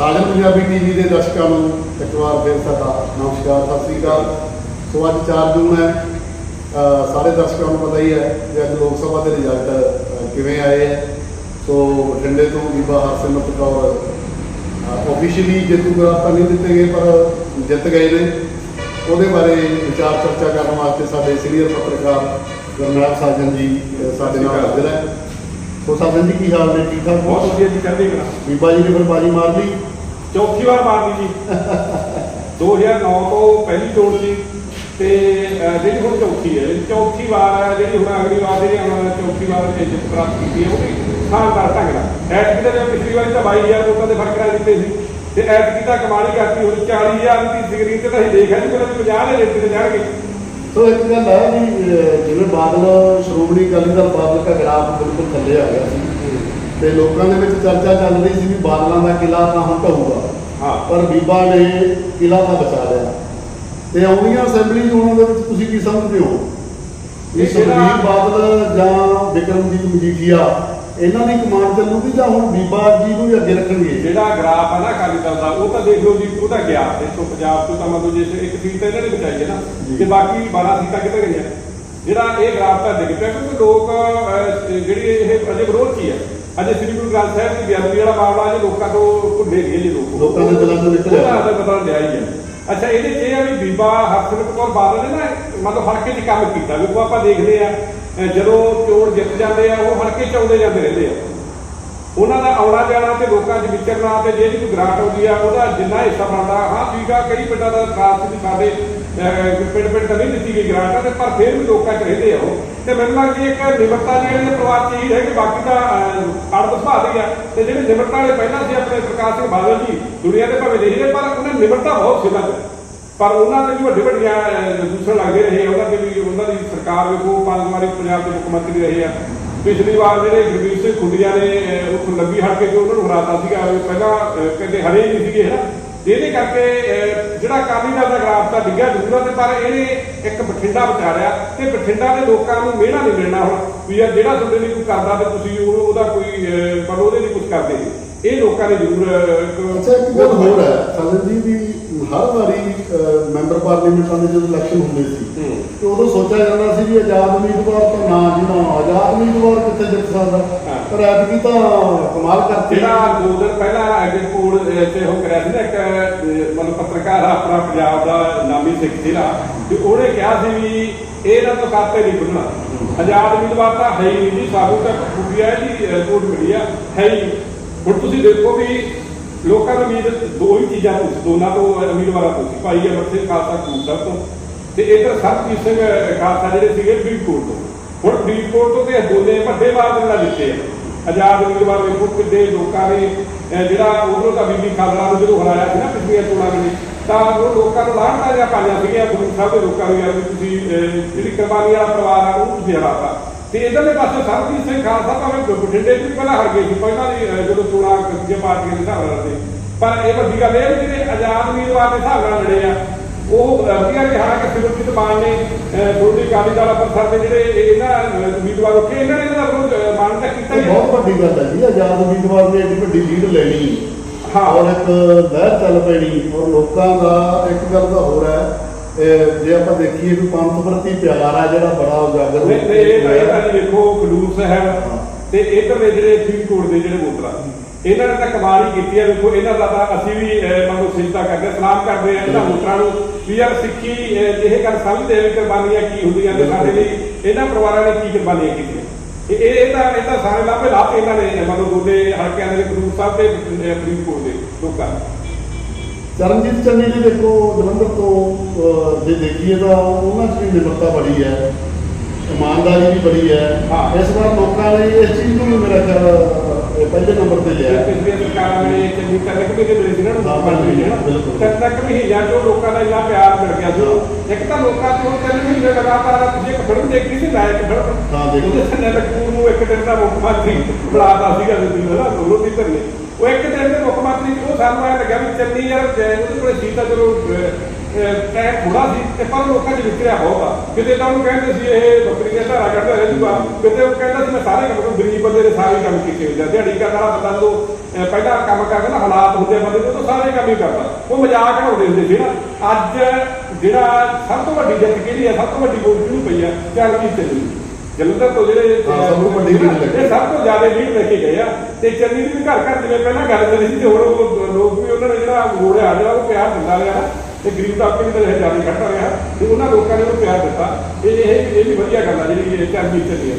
ਸਾਜਨ Punjabi TV ਦੇ ਦਰਸ਼ਕਾਂ ਨੂੰ ਇੱਕ ਵਾਰ ਫਿਰ ਸਾਡਾ ਨਮਸਕਾਰ, ਸਤਿ ਸ੍ਰੀ ਅਕਾਲ। ਸੋ ਅੱਜ 4 ਜੂਨ ਹੈ ਸਾਰੇ ਦਰਸ਼ਕਾਂ ਨੂੰ ਪਤਾ ਹੀ ਹੈ ਕਿ ਅੱਜ ਲੋਕ ਸਭਾ ਦੇ ਰਿਜ਼ਲਟ ਕਿਵੇਂ ਆਏ ਹੈ। ਸੋ ਬਠਿੰਡੇ ਤੋਂ ਬੀਬਾ ਹਰਸਿਮਰਤ ਕੌਰ ਆਫੀਸ਼ੀਅਲੀ ਜੇਤੂ ਕਰਾਰ ਤਾਂ ਨਹੀਂ ਦਿੱਤੇ ਗਏ, ਪਰ ਜਿੱਤ ਗਏ ਨੇ। ਉਹਦੇ ਬਾਰੇ ਵਿਚਾਰ ਚਰਚਾ ਕਰਨ ਵਾਸਤੇ ਸਾਡੇ ਸੀਨੀਅਰ ਪੱਤਰਕਾਰ ਗੁਰਨਾਮ ਸਾਜਨ ਜੀ ਸਾਡੇ ਨਾਲ ਹਾਜ਼ਰ ਹੈ। ਸੋ ਸਾਜਨ ਜੀ ਕੀ ਹਾਲ ਨੇ? ਠੀਕ ਠਾਕ? ਬਹੁਤ ਵਧੀਆ ਜੀ ਕਰਦੇ ਕਰਾਂ ਬੀਬਾ ਜੀ ਨੇ ਫਿਰ ਬਾਜੀ ਮਾਰ ਲਈ। ਚੌਥੀ ਵਾਰ ਮਾਰਦੀ ਜੀ। 2009 ਤੋਂ ਪਹਿਲੀ ਚੋਣ ਸੀ ਤੇ ਜਿਹੜੀ ਹੁਣ ਚੌਥੀ ਹੈ ਚੌਥੀ ਵਾਰ ਹੈ ਜਿਹੜੀ ਹੁਣ ਅਗਲੀ ਵਾਰ ਜਿਹੜੀ ਹੁਣ ਚੌਥੀ ਵਾਰ ਇਹ ਜਿੱਤ ਪ੍ਰਾਪਤ ਕੀਤੀ ਹੈ ਉਹ ਵੀ ਸ਼ਾਨਦਾਰ ਢੰਗ ਨਾਲ। ਐਤਕੀ ਤਾਂ ਜਿਵੇਂ ਪਿਛਲੀ ਵਾਰੀ ਤਾਂ 22000 ਵੋਟਾਂ ਦੇ ਫ਼ਰਕ ਨਾਲ ਜਿੱਤੇ ਸੀ। ਤੇ ਐਤਕੀ ਤਾਂ ਕਮਾਲ ਕਰਤੀ ਹੁਣ 40000 ਦੀ ਸਕਰੀਨ ਤੇ ਤਾਂ ਅਸੀਂ ਦੇਖਿਆ ਜੀ ਪਹਿਲਾਂ 50 ਦੇ ਰੇਟ ਤੇ ਜਾਣਗੇ ਸੋ ਇੱਕ ਗੱਲ ਹੈ ਵੀ ਜਿਵੇਂ ਬਾਦਲ ਸ਼੍ਰੋਮਣੀ ਅਕਾਲੀ ਦਲ ਬਾਦਲ ਦਾ ਗ੍ਰਾਫ ਬਿਲਕੁਲ ਥੱਲੇ ਆ ਗਿਆ ਸੀ ਤੇ ਲੋਕਾਂ ਦੇ ਵਿੱਚ ਚਰਚਾ ਚੱਲ ਰਹੀ ਸੀ ਵੀ ਬਾਦਲਾਂ ਦਾ ਕਿਲਾ ਤਾਂ ਹੁਣ ਢਹੂਗਾ। ਹਾਂ। ਪਰ ਬੀਬਾ ਨੇ ਕਿਲਾ ਤਾਂ ਬਚਾ ਲਿਆ। ਤੇ ਆਉਣੀਆਂ ਅਸੈਂਬਲੀ ਚੋਣਾਂ ਦੇ ਵਿੱਚ ਤੁਸੀਂ ਕੀ ਸਮਝਦੇ ਹੋ? ਇਹ ਸੁਖਬੀਰ ਬਾਦਲ ਜਾਂ ਵਿਕਰਮਜੀਤ ਮਜੀਠੀਆ ਇਹਨਾਂ ਦੀ ਕਮਾਂਡ ਚੱਲੂਗੀ ਜਾਂ ਹੁਣ ਬੀਬਾ ਜੀ ਨੂੰ ਹੀ ਅੱਗੇ ਰੱਖਣਗੇ। ਜਿਹੜਾ ਗ੍ਰਾਫ ਆ ਨਾ ਅਕਾਲੀ ਦਲ ਦਾ ਉਹ ਤਾਂ ਦੇਖ ਲਓ ਜੀ ਉਹਦਾ ਗਿਆ। ਦੇਖੋ ਪੰਜਾਬ ਤੋਂ ਤਾਂ ਮਤਲਬ ਜੇ ਇੱਕ ਸੀਟ ਤਾਂ ਇਹਨਾਂ ਨੇ ਬਚਾਈ ਹੈ ਨਾ। ਜੀ। ਤੇ ਬਾਕੀ 12 ਸੀਟਾਂ ਕਿੱਥੇ ਗਈਆਂ? ਜਿਹੜਾ ਇਹ ਗ੍ਰਾਫ ਤਾਂ ਡਿੱਗ ਪਿਆ ਕਿਉਂਕਿ ਲੋਕ ਅਹ, ਜਿਹੜੀ ਇਹ ਅਜੇ ਵਿਰੋਧ ਕੀ ਹੈ ਅਜੇ ਸ੍ਰੀ ਗੁਰੂ ਗ੍ਰੰਥ ਸਾਹਿਬ ਦੀ ਬੇਅਦਬੀ ਜਿਹੜਾ ਮਾਮਲਾ ਅਜੇ ਲੋਕਾਂ ਤੋਂ ਭੁੱਲੇ ਨਹੀਂ ਜੀ ਲੋਕ। ਲੋਕਾਂ ਦੇ ਦਿਲਾਂ ਤੋਂ ਨਿਕਲਿਆ। ਉਹਦਾ ਤਾਂ ਪਤਾ ਲਿਆ ਹੀ ਹੈ ਅੱਛਾ ਇਹਦੇ 'ਚ ਇਹ ਆ ਵੀ ਬੀਬਾ ਹਰਸਿਮਰਤ ਕੌਰ ਬਾਦਲ ਨੇ ਨਾ ਮਤਲਬ ਹਲਕੇ 'ਚ ਕੰਮ ਕੀਤਾ। ਵੀ ਉਹ ਆਪਾਂ ਦੇਖਦੇ ਆ ਜਦੋਂ ਚੋਣ ਜਿੱਤ ਜਾਂਦੇ ਆ, ਉਹ ਹਲਕੇ 'ਚ ਆਉਂਦੇ ਜਾਂਦੇ ਰਹਿੰਦੇ ਆ। ਉਹਨਾਂ ਦਾ ਆਉਣਾ ਜਾਣਾ ਤੇ ਲੋਕਾਂ 'ਚ ਵਿਚਰਨਾ ਤੇ ਜਿਹੜੀ ਕੋਈ ਗ੍ਰਾਂਟ ਆਉਂਦੀ ਆ, ਉਹਦਾ ਜਿੰਨਾ ਹਿੱਸਾ ਬਣਦਾ, ਹਾਂ, ਠੀਕ ਆ, ਕਈ ਪਿੰਡਾਂ ਦਾ ਖਾਸ ਵੀ ਸਾਡੇ ਪਿੰਡ ਪਿੰਡ ਤਾਂ ਨਹੀਂ ਦਿੱਤੀ ਗਈ ਗ੍ਰਾਂਟ ਤੇ ਪਰ ਫਿਰ ਵੀ ਲੋਕਾਂ 'ਚ ਰਹਿੰਦੇ ਆ ਉਹ। ਤੇ ਮੈਨੂੰ ਲੱਗਦੀ ਇੱਕ ਨਿਮਰਤਾ ਜਿਹੜੀ ਇਹਦੇ ਪਰਿਵਾਰ 'ਚ ਹੀ ਹੈ ਕਿ ਬਾਕੀ ਤਾਂ ਅੜਬ ਸੁਭਾਅ ਦੀ ਆ। ਤੇ ਜਿਹੜੇ ਨਿਮਰਤਾ ਵਾਲੇ ਪਹਿਲਾਂ ਸੀ ਆਪਣੇ ਪ੍ਰਕਾਸ਼ ਸਿੰਘ ਬਾਦਲ ਜੀ, ਦੁਨੀਆ ਦੇ ਭਾਵੇਂ ਨਹੀਂ ਰਹੇ, ਪਰ ਉਹਨੇ ਨਿਮਰਤਾ ਬਹੁਤ ਸੀ ਹੈ ਪਰ ਉਹਨਾਂ ਦੇ ਵੀ ਵੱਡੇ ਵੱਡੀਆਂ ਦੂਸਰੇ ਲੱਗਦੇ ਰਹੇ ਉਹਨਾਂ ਦੇ ਵੀ ਉਹਨਾਂ ਦੀ ਸਰਕਾਰ ਵੇਖੋ ਪੰਜ ਵਾਰੀ ਪੰਜਾਬ ਦੇ ਮੁੱਖ ਮੰਤਰੀ ਰਹੇ ਆ। ਪਿਛਲੀ ਵਾਰ ਜਿਹੜੇ ਗੁਰਬੀਰ ਸਿੰਘ ਖੁੰਡੀਆਂ ਨੇ ਉੱਥੋਂ ਲੱਗੀ ਹਟ ਕੇ ਜੋ ਉਹਨਾਂ ਨੂੰ ਹਰਾਤਾ ਸੀਗਾ ਪਹਿਲਾਂ ਕਹਿੰਦੇ ਹਰੇ ਨਹੀਂ ਸੀਗੇ ਹੈ ਇਹਦੇ ਕਰਕੇ ਜਿਹੜਾ ਦਲ ਦਾ ਗ੍ਰਾਫ ਤਾਂ ਡਿੱਗਿਆ ਜ਼ਰੂਰ ਤੇ ਪਰ ਇਹਨੇ ਇੱਕ ਬਠਿੰਡਾ ਬਚਾ ਲਿਆ ਤੇ ਬਠਿੰਡਾ ਦੇ ਲੋਕਾਂ ਨੂੰ ਮਿਹਣਾ ਨਹੀਂ ਮਿਲਣਾ ਹੁਣ ਵੀ ਯਾਰ ਜਿਹੜਾ ਤੁਹਾਡੇ ਲਈ ਕੋਈ ਕਰਦਾ ਤੇ ਤੁਸੀਂ ਉਹ- ਉਹਦਾ ਕੋਈ ਪਰ ਉਹਦੇ ਲਈ ਕੁਝ ਕਰਦੇ ਇਹ ਲੋਕਾਂ ਨੇ ਜ਼ਰੂਰ ਇੱਕ- ਅੱਛਾ ਇੱਕ ਗੱਲ ਹੋਰ ਹੈ ਸਾਜਨ ਜੀ ਪਾਰਲੀਮੈਂਟਾਂ ਦੇ ਜਦੋਂ ਇਲੈਕਸ਼ਨ ਹੁੰਦੇ ਸੀ। ਤੇ ਉਦੋਂ ਸੋਚਿਆ ਜਾਂਦਾ ਸੀ ਵੀ ਆਜ਼ਾਦ ਉਮੀਦਵਾਰ ਤਾਂ ਨਾ ਜੀ ਨਾ ਆਜ਼ਾਦ ਉਮੀਦਵਾਰ ਕਿੱਥੇ ਜਿੱਤ ਸਕਦਾ। ਪਰ ਐਤਕੀ ਤਾਂ ਕਮਾਲ ਕਰਤੀ। ਜਿਹੜਾ ਦੋ ਦਿਨ ਪਹਿਲਾਂ ਐਡਿਟ ਕੋਲ ਤੇ ਉਹ ਕਰਿਆ ਸੀ ਨਾ ਇੱਕ ਮਤਲਬ ਪੱਤਰਕਾਰ ਆਪਣਾ ਪੰਜਾਬ ਦਾ ਨਾਮੀ ਸਿੱਖ ਜਿਹੜਾ ਤੇ ਉਹਨੇ ਕਿਹਾ ਸੀ ਵੀ ਇਹਨਾਂ ਤੋਂ ਖਾਤੇ ਨਹੀਂ ਖੁੱਲਣਾ ਆਜ਼ਾਦ ਉਮੀਦਵਾਰ ਤਾਂ ਹੈ ਹੀ ਨਹੀਂ ਜੀ। ਸਾਨੂੰ ਤਾਂ ਖੁੱਬੀ ਹੈ ਜੀ ਕੋਟ ਮਿਲੀ ਆ। ਹੈ ਹੀ। ਹੁਣ ਤੁਸੀਂ ਦੇਖੋ ਵੀ ਲੋਕਾਂ ਦੀ ਉਮੀਦ, ਦੋ ਹੀ ਚੀਜ਼ਾਂ ਤੋਂ ਦੋਨਾਂ ਤੋਂ ਉਮੀਦਵਾਰਾਂ ਤੋਂ ਸੀ ਭਾਈ ਅਮਰ ਸਿੰਘ ਖਾਲਸਾ ਕੂਸਰ ਤੋਂ ਤੇ ਇਧਰ ਸਰਬਜੀਤ ਸਿੰਘ ਖਾਲਸਾ ਜਿਹੜੇ ਸੀਗੇ ਫਰੀਦਕੋਟ ਤੋਂ। ਹੁਣ ਫਰੀਦਕੋਟ ਤੋਂ ਤੇ ਦੋਨੇ ਵੱਡੇ ਮਾਰਜਨ ਨਾਲ ਦਿੱਤੇ ਆ। ਆਜ਼ਾਦ ਉਮੀਦਵਾਰ ਵੇਖੋ ਕਿੱਡੇ ਲੋਕਾਂ ਨੇ ਜਿਹੜਾ ਉਧਰੋਂ ਤਾਂ ਬੀਬੀ ਖਾਲੜਾ ਨੂੰ ਜਦੋਂ ਹਰਾਇਆ ਸੀ ਨਾ ਪਿਛਲੀਆਂ ਚੋਣਾਂ ਵਿੱਚ, ਤਾਂ ਉਹ ਲੋਕਾਂ ਨੂੰ ਲਾਹਣਾਂ ਜਾਂ ਪਾਈਆਂ ਸੀਗੀਆਂ, ਗੁਰੂ ਸਾਹਿਬ ਦੇ ਲੋਕਾਂ ਨੂੰ ਯਾਰ ਵੀ ਤੁਸੀਂ ਜਿਹੜੀ ਕੁਰਬਾਨੀ ਵਾਲਾ ਪਰਿਵਾਰ ਆ ਉਹ ਤੁਸੀਂ ਹਰਾਤਾ। ਤੇ ਇਧਰਲੇ ਪਾਸੇ ਸਰਬਜੀਤ ਸਿੰਘ ਖਾਲਸਾ ਭਾਵੇਂ ਬਠਿੰਡੇ ਵੀ ਪਹਿਲਾਂ ਹਰ ਗਏ ਸੀ ਪਹਿਲਾਂ ਦੀ ਜਦੋਂ ਚੋਣਾਂ ਜੇ ਪਾਰਟੀਆਂ ਦੇ ਹਿਸਾਬ ਨਾਲ ਲੜਦੇ ਪਰ ਇਹ ਵੱਡੀ ਗੱਲ ਇਹ ਵੀ ਜਿਹੜੇ ਆਜ਼ਾਦ ਉਮੀਦਵਾਰ ਦੇ ਹਿਸਾਬ ਨਾਲ ਲੜੇ ਆ ਉਹ ਵਧੀਆ ਕਿ ਹਾਲਾਂਕਿ ਸਿਮਰਜੀਤ ਮਾਨ ਨੇ ਥੋੜੀ ਅਕਾਲੀ ਦਲ ਅੰਮ੍ਰਿਤਸਰ ਦੇ ਜਿਹੜੇ ਇਹ- ਇਹਨਾਂ ਉਮੀਦਵਾਰ ਉੱਠੇ ਇਹਨਾਂ ਨੇ ਇਹਨਾਂ ਦਾ ਮਾਨ ਤਾਂ ਕੀਤਾ ਹੀ। ਬਹੁਤ ਵੱਡੀ ਗੱਲ ਹੈ ਜੀ ਆਜ਼ਾਦ ਉਮੀਦਵਾਰ ਨੇ ਏਡੀ ਵੱਡੀ ਲੀਡ ਲੈਣੀ ਹਾਂ। ਔਰ ਇੱਕ ਲਹਿਰ ਚੱਲ ਪੈਣੀ ਔਰ ਲੋਕਾਂ ਦਾ ਇੱਕ ਗੱਲ ਤਾਂ ਹੋਰ ਹੈ ਜੇ ਆਪਾਂ ਦੇਖੀਏ ਵੀ ਪੰਥ ਪ੍ਰਤੀ ਪਿਆਰ ਆ ਜਿਹੜਾ ਬੜਾ ਉਜਾਗਰ ਨਹੀਂ ਨਹੀਂ, ਖਡੂਰ ਸਾਹਿਬ ਤੇ ਇਧਰ ਜਿਹੜੇ ਫਰੀਦਕੋਟ ਦੇ ਜਿਹੜੇ ਵੋਟਰ ਇਹਨਾਂ ਨੇ ਤਾਂ ਕਮਾਲ ਹੀ ਕੀਤੀ ਆ। ਵੇਖੋ, ਇਹਨਾਂ ਦਾ ਤਾਂ ਅਸੀਂ ਵੀ ਮੰਗੋ ਸਿਜਦਾ ਕਰਦੇ ਸਲਾਮ ਕਰਦੇ ਆ ਇਹਨਾਂ ਵੋਟਰਾਂ ਨੂੰ ਵੀ ਯਾਰ ਸਿੱਖੀ ਇਹ ਗੱਲ ਸਮਝਦੇ ਵੀ ਕੁਰਬਾਨੀਆਂ ਕੀ ਹੁੰਦੀਆਂ ਨੇ ਸਾਡੇ ਲਈ। ਇਹਨਾਂ ਪਰਿਵਾਰਾਂ ਨੇ ਕੀ ਕੁਰਬਾਨੀਆਂ ਕੀਤੀਆਂ? ਇਹ ਇਹ ਤਾਂ ਇਹ ਤਾਂ ਸਾਰੇ ਲਾਭੇ ਲਾਭ ਇਹਨਾਂ ਨੇ, ਮੰਨ ਲਓ ਹਲਕਿਆਂ ਦੇ ਖਡੂਰ ਸਾਹਿਬ ਤੇ ਫਰੀਦਕੋਟ ਦੇ ਲੋਕਾਂ ਚਰਨਜੀਤ ਚੰਨੀ ਜੀ ਦੇਖੋ ਜਲੰਧਰ ਤੋਂ ਜੇ ਦੇਖੀਏ ਤਾਂ ਉਹਨਾਂ 'ਚ ਵੀ ਨਿਮਰਤਾ ਬੜੀ ਹੈ। ਇਮਾਨਦਾਰੀ ਵੀ ਬੜੀ ਹੈ ਹਾਂ। ਇਸ ਵਾਰ ਲੋਕਾਂ ਨੇ ਇਸ ਚੀਜ਼ ਨੂੰ ਵੀ ਮੇਰਾ ਖਿਆਲ ਅਹ, ਪਹਿਲੇ ਨੰਬਰ ਤੇ ਲਿਆ ਇਹ ਹੈ। ਪਿਛਲੀਆਂ ਸਰਕਾਰਾਂ ਨੇ ਚੰਗੀ ਤਰ੍ਹਾਂ ਕਿ ਵੀ ਮਿਲੇ ਸੀ ਨਾ ਹਾਂ, ਲੋਕਾਂ ਨੂੰ ਜਿਹੜਾ ਬਿਲਕੁਲ। ਤੱਕ ਤੱਕ ਮਹੀਨਿਆਂ ਚੋਂ ਲੋਕਾਂ ਦਾ ਇੰਨਾ ਪਿਆਰ ਮਿਲ ਗਿਆ ਸੀ ਇੱਕ ਤਾਂ ਲੋਕਾਂ ਤੋਂ ਤਿੰਨ ਮਹੀਨੇ ਲਗਾਤਾਰ ਤੁਸੀਂ ਇੱਕ ਫਿਲਮ ਦੇਖੀ ਸੀ ਲਾਇਕ ਫਿਲਮ ਹਾਂ, ਦੇਖੀ। ਉਹਦੇ ਸੰਨੇ ਲਖਪੂਰ ਨੂੰ ਇੱਕ ਦਿਨ ਦਾ ਮੁੱਖ ਮੰਤਰੀ ਬਣਾਤਾ ਸੀਗਾ ਦਿੱਲੀ ਦਾ ਨਾ ਦੋਨੋਂ ਦੀ ਧਰਨੇ ਉਹ ਇੱਕ ਦਿਨ ਦੇ ਮੁੱਖ ਮੰਤਰੀ ਉਹ ਸਾਨੂੰ ਐ ਲੱਗਿਆ ਵੀ ਚੰਨੀ ਯਾਰ ਜੈ ਉਹਦੇ ਕੋਲੇ ਸੀ ਤਾਂ ਚਲੋ ਅਹ, ਟਾਈਮ ਥੋੜਾ ਸੀ ਤੇ ਪਰ ਲੋਕਾਂ 'ਚ ਵਿਚਰਿਆ ਬਹੁਤ। ਆ ਕਿਤੇ ਤਾਂ ਉਹਨੂੰ ਕਹਿੰਦੇ ਸੀ ਇਹ ਬੱਕਰੀ ਦੇ ਧਾਰਾ ਕੱਢਦਾ ਰਹਿ ਜੂਗਾ। ਕਿਤੇ ਉਹ ਕਹਿੰਦਾ ਸੀ ਮੈਂ ਸਾਰੇ ਕੰਮ ਕਰੂੰ ਗਰੀਬ ਬੰਦੇ ਦੇ ਸਾਰੇ ਕੰਮ ਕੀਤੇ ਹੁੰਦੇ ਆ। ਦਿਹਾੜੀ ਕਰਨ ਵਾਲਾ ਬੰਦਾ ਜਦੋਂ ਅਹ, ਪਹਿਲਾਂ ਕੰਮ ਕਰਦਾ ਨਾ ਹਾਲਾਤ ਹੁੰਦੇ ਆ ਬੰਦੇ ਦੇ ਉਹ ਤਾਂ ਸਾਰੇ ਕੰਮ ਹੀ ਕਰਦਾ। ਉਹ ਮਜ਼ਾਕ ਉਡਾਉਂਦੇ ਹੁੰਦੇ ਸੀ ਨਾ। ਅੱਜ ਜਿਹੜਾ ਸਭ ਤੋਂ ਵੱਡੀ ਜਿੱਤ ਕਿਹਦੀ ਆ? ਸਭ ਤੋਂ ਵੱਡੀ ਵੋਟ ਕਿਹਨੂੰ ਪਈ ਆ? ਚਰਨਜੀਤ ਚੱਲੀ। ਜਲੰਧਰ ਤੋਂ ਜਿਹੜੇ ਹਾਂ, ਸਭ ਤੋਂ ਵੱਡੀ lead ਲੱਗੀ। ਸਭ ਤੋਂ ਜ਼ਿਆਦਾ ਲੀਡ ਲੈ ਕੇ ਗਏ ਆ। ਤੇ ਚੰਨੀ ਵੀ ਘਰ ਘਰ ਜਿਵੇਂ ਪਹਿਲਾਂ ਗੱਲ ਚੱਲੀ ਸੀ ਤੇ ਉਹ ਲੋਕ ਵੀ ਉਹਨਾਂ ਨੇ ਜਿਹੜਾ ਮੋੜਿਆ ਜਿਹੜਾ ਉਹ ਪਿਆਰ ਦਿੰਦਾ ਰਿਹਾ ਤੇ ਗਰੀਬ ਦਾ ਆਪੇ ਵੀ ਤਾਂ ਖੜਦਾ ਰਿਹਾ। ਤੇ ਉਹਨਾਂ ਲੋਕਾਂ ਨੇ ਉਹ ਪਿਆਰ ਦਿੱਤਾ। ਇਹ ਇਹ ਇਹ ਵੀ ਵਧੀਆ ਗੱਲ ਆ ਜਿਹੜੀ ਇਹ ਚੰਨੀ ਚੱਲੀ ਆ।